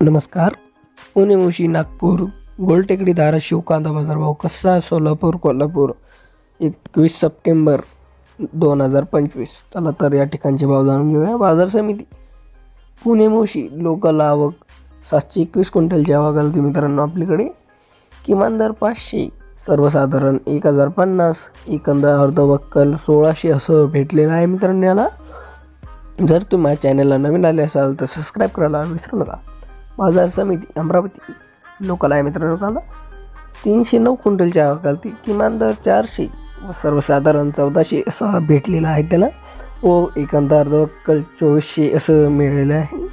नमस्कार. पुणे मुशी नागपूर गोलटेकडी धाराशिव कांदा बाजारभाव कसा सोलापूर कोल्हापूर एकवीस सप्टेंबर दोन हजार पंचवीस. चला तर या ठिकाणचे भाव जाणून घेऊया. बाजार समिती. पुणे मुशी लोकल आवक सातशे एकवीस क्विंटलची आवक आली मित्रांनो आपल्याकडे. किमान दर पाचशे सर्वसाधारण एक हजार पन्नास एकंदर अर्धवक्कल सोळाशे असं भेटलेलं आहे मित्रांनो याला. जर तुम्ही चॅनलला नवीन आले असाल तर सबस्क्राईब करायला विसरू नका. बाजार समिती अमरावती लोकल आहे मित्रांनो कांदा तीनशे नऊ क्विंटलच्या आवक किमान दर चारशे व सर्वसाधारण चौदाशे असा भेटलेला आहे त्याला. व एकंदर जवळकल चोवीसशे असं मिळालेलं आहे.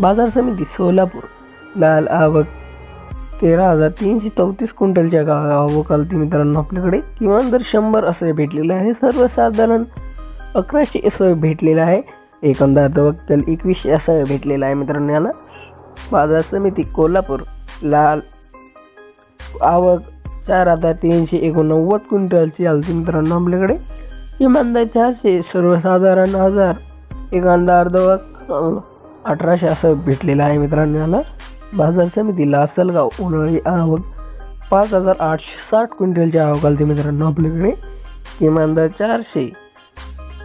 बाजार समिती सोलापूर लाल आवक तेरा हजार तीनशे चौतीस क्विंटलच्या आवकालती मित्रांनो आपल्याकडे. किमान दर शंभर असं भेटलेलं आहे. सर्वसाधारण अकराशे असं भेटलेलं आहे. एकंदर अर्धवक्कल एकवीसशे असं भेटलेला आहे मित्रांनो याला. बाजार समिती कोल्हापूर लाल आवक चार हजार तीनशे एकोणनव्वद क्विंटलची आलती मित्रांनो आपल्याकडे. इमानदार चारशे सर्वसाधारण हजार एकांदा अर्धवक अठराशे असं भेटलेलं आहे मित्रांनो याला. बाजार समिती लासलगाव उन्हाळी आवक पाच हजार आठशे साठ क्विंटलची आवक आलती मित्रांनो आपल्याकडे. किमान चारशे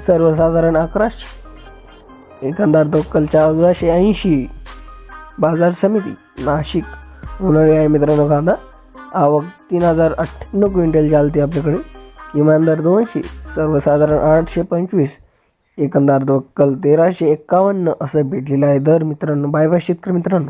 सर्वसाधारण अकराशे एकंदर दोक्कल चौदाशे ऐंशी. बाजार समिती नाशिक. उन्हाळी आहे मित्रांनो कांदा. आवक तीन हजार अठ्ठ्याण्णव क्विंटल चालते आपल्याकडे. किमान दर दोनशे सर्वसाधारण आठशे पंचवीस. एकंदर दोक्कल तेराशे एक्कावन्न असं भेटलेलं आहे दर मित्रांनो बाय बाय शेतकरी मित्रांनो.